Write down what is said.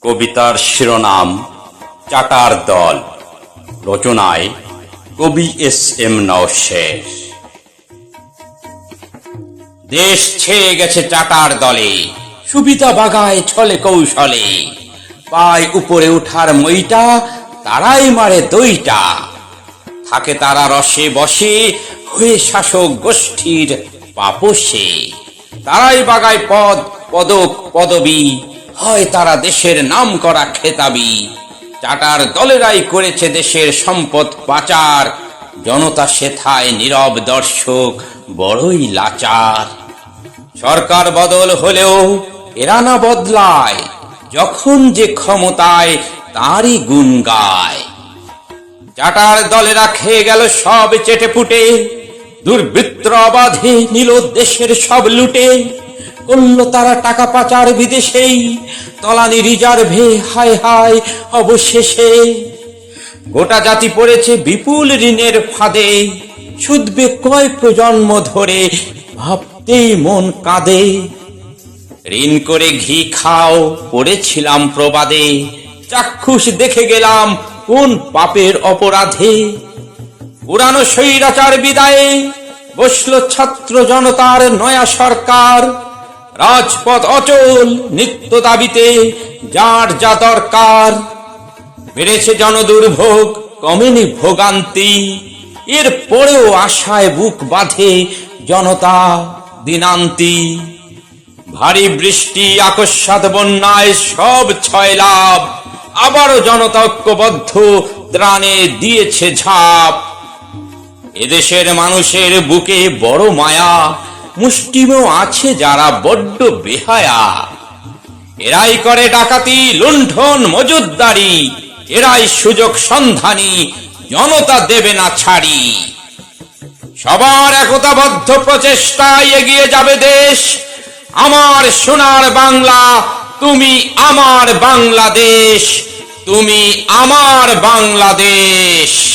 কবিতার শিরোনাম, চাটার দল। রচনায় কবি এস এম নওশের। দেশ ছেয়ে গেছে চাটার দলে, সুবিধা বাগায় ছলে কৌশলে। পায় উপরে উঠার মইটা, তারাই মারে দইটা। থাকে তারা রসে বসে, হয়ে শাসক গোষ্ঠীর পাপসে। তারাই বাগায় পদ, পদক, পদবী হয় তারা দেশের নাম করা খেতাবি। টাটার দলেরাই করেছে দেশের সম্পদ পাচার। জনতা সেথায় নীরব দর্শক, বড়ই লাচার। সরকার বদল হলেও এরা না বদলায়, যখন যে ক্ষমতায় তারই গুণ গায়। চাটার দলেরা খেয়ে গেল সব চেটে পুটে দুর্বৃত্ত অবাধে নিল দেশের সব লুটে। করল তারা টাকা পাচার বিদেশেই। তলানি রিজার্ভে, হায় হায়, অবশেষে। গোটা জাতি পড়েছে বিপুল ঋণের ফাঁদে। শুধবে কয় প্রজন্ম ধরে, ভাবতেই মন কাঁদে। ঋণ করে ঘি খাও, পড়েছিলাম প্রবাদে। চাক্ষুষ দেখে গেলাম কোন পাপের অপরাধে। পুরানো স্বৈরাচার বিদায়ে বসল ছাত্র জনতার নয়া সরকার। রাজপথ অচল, নিত্য দাবিতে, যার যা দরকার। বেড়েছে জনদুর্ভোগ, কমেনি ভোগান্তি। এর পরেও আশায় বুক বাঁধে জনতা দিনান্তি। ভারী বৃষ্টি, আকস্মাত বন্যায় সব ছয় লাভ। আবারও জনতা ঐক্যবদ্ধ, ত্রাণে দিয়েছে ঝাঁপ। এদেশের মানুষের বুকে বড় মায়া মুষ্টিমেয় আছে যারা বড্ড বেহায়া। এরাই করে ডাকাতি, লুণ্ঠন, মজুদদারি। এরাই সুযোগ সন্ধানী, জনতা দেবে না ছাড়ি। সবার একতাবদ্ধ প্রচেষ্টায় এগিয়ে যাবে দেশ। আমার সোনার বাংলা, তুমি আমার বাংলাদেশ। তুমি আমার বাংলাদেশ।